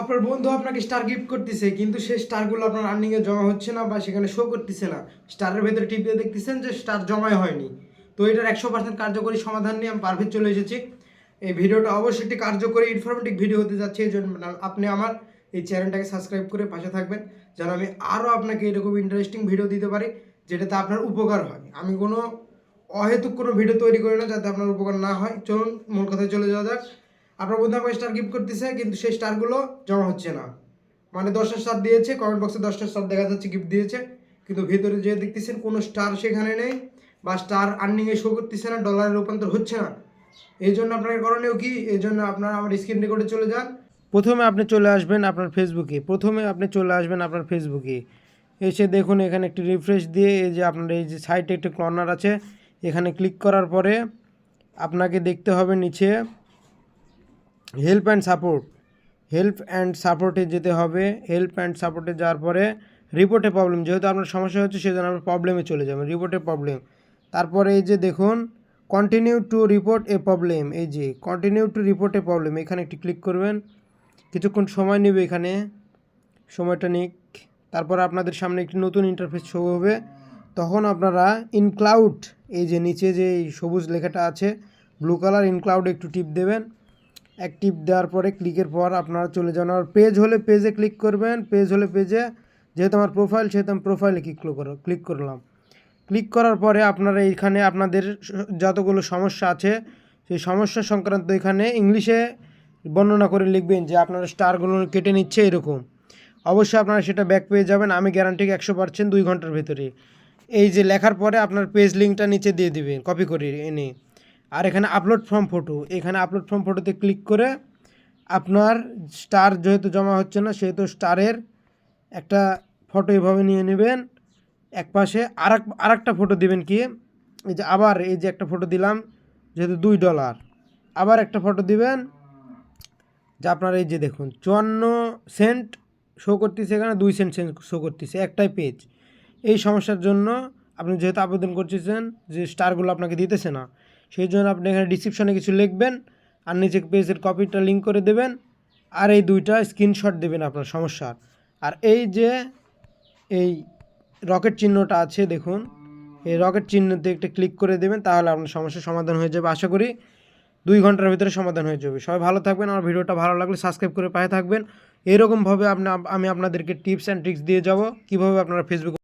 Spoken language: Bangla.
আপনার বন্ধু আপনাকে স্টার গিফট করতেছে, কিন্তু সেই স্টারগুলো আপনার আর্নিংয়ে জমা হচ্ছে না বা সেখানে শো করতেছে না। স্টারের ভেতরে টিপ দিয়ে দেখতেছেন যে স্টার জমাই হয়নি। তো এটার একশো পার্সেন্ট কার্যকরী সমাধান নিয়ে আমি পারফেক্ট চলে এসেছি। এই ভিডিওটা অবশ্যই একটি কার্যকরী ইনফরমেটিভ ভিডিও হতে যাচ্ছে, এই জন্য আপনি আমার এই চ্যানেলটাকে সাবস্ক্রাইব করে পাশে থাকবেন, যেন আমি আরও আপনাকে এরকম ইন্টারেস্টিং ভিডিও দিতে পারি, যেটাতে আপনার উপকার হয়। আমি কোনো অহেতুক কোনো ভিডিও তৈরি করি না যাতে আপনার উপকার না হয়। চলুন, মূল কথায় চলে যাওয়া যাক। আপনার বন্ধু আমাকে স্টার গিফট করতেছে, কিন্তু সেই স্টারগুলো জমা হচ্ছে না। মানে দশটা স্টার দিয়েছে কমেন্ট বক্সে দশটা স্টার দেখা যাচ্ছে গিফট দিয়েছে। কিন্তু ভিতরে যে দেখতেছেন, কোনো স্টার সেখানে নেই, বা স্টার আর্নিংয়ে শো করতেছে না ডলারে রূপান্তর হচ্ছে না। এই জন্য আপনার করণীয় কি? এই জন্য আপনারা আমার স্ক্রিন রেকর্ডে চলে যান। প্রথমে আপনি চলে আসবেন আপনার ফেসবুকে প্রথমে আপনি চলে আসবেন আপনার ফেসবুকে এসে দেখুন, এখানে একটি রিফ্রেশ দিয়ে, এই যে আপনার এই যে সাইডে একটি কর্নার আছে। এখানে ক্লিক করার পরে আপনাকে দেখতে হবে নিচে help and support help and সাপোর্টে যেতে হবে। হেল্প অ্যান্ড সাপোর্টে যাওয়ার পরে রিপোর্টে প্রবলেম যেহেতু আপনার সমস্যা হচ্ছে, সেজন্য আপনার প্রবলেমে চলে যাবেন রিপোর্টে প্রবলেম তারপরে এই যে দেখুন continue to report a problem এই যে কন্টিনিউ টু রিপোর্ট প্রবলেম এখানে একটি ক্লিক করবেন। কিছুক্ষণ সময় নেবে এখানে। সময়টা নিক। তারপর আপনাদের সামনে একটি নতুন ইন্টারফেস শো হবে। তখন আপনারা ইনক্লাউড এই যে নিচে যে সবুজ লেখাটা আছে ব্লু কালার ইনক্লাউড একটু টিপ দেবেন। টিপ দেওয়ার পরে ক্লিকের পর আপনারা চলে যান। আর পেজ হলে পেজে ক্লিক করবেন। পেজ হলে পেজে যেহেতু আমার প্রোফাইল সেহেতু আমি প্রোফাইলে ক্লিক করো ক্লিক করলাম। ক্লিক করার পরে আপনারা এইখানে আপনাদের যতগুলো সমস্যা আছে, সেই সমস্যা সংক্রান্ত এখানে ইংলিশে বর্ণনা করে লিখবেন যে আপনারা স্টারগুলো কেটে নিচ্ছে এরকম। অবশ্যই আপনারা সেটা ব্যাক পেয়ে যাবেন। আমি গ্যারান্টি একশো পার্সেন্ট দুই ঘণ্টার ভেতরে। এই যে লেখার পরে আপনার পেজ লিঙ্কটা নিচে দিয়ে দিবেন কপি করে এনে। আর এখানে আপলোড ফর্ম ফটো এখানে আপলোড ফর্ম ফটোতে ক্লিক করে আপনার স্টার যেহেতু জমা হচ্ছে না, সেহেতু স্টারের একটা ফটো এভাবে নিয়ে নেবেন। এক পাশে আর এক আর একটা ফটো দিবেন কি? এই যে আবার এই যে একটা ফটো দিলাম, যেহেতু দুই ডলার আবার একটা ফটো দিবেন, যে আপনার এই যে দেখুন, চুয়ান্ন সেন্ট শো করতেছে এখানে, দুই সেন্ট সেন্ট শো করতেছে, একটাই পেজ এই সমস্যার জন্য আপনি যেহেতু আবেদন করতেছেন, যে স্টারগুলো আপনাকে দিতেছে না সেই জন্য আপনি এখানে ডিসক্রিপশনে কিছু লিখবেন আর নিচে পেজের কপিটা লিঙ্ক করে দেবেন আর এই দুইটা স্ক্রিনশট দেবেন আপনার সমস্যার। আর এই যে এই রকেট চিহ্নটা আছে, দেখুন, এই রকেট চিহ্নতে একটা ক্লিক করে দেবেন, তাহলে আপনার সমস্যার সমাধান হয়ে যাবে। আশা করি দুই ঘণ্টার ভিতরে সমাধান হয়ে যাবে। সবাই ভালো থাকবেন, আমার ভিডিওটা ভালো লাগলে সাবস্ক্রাইব করে পায়ে থাকবেন। এরকমভাবে আপনি আমি আপনাদেরকে টিপস অ্যান্ড ট্রিক্স দিয়ে যাব। কীভাবে আপনারা ফেসবুক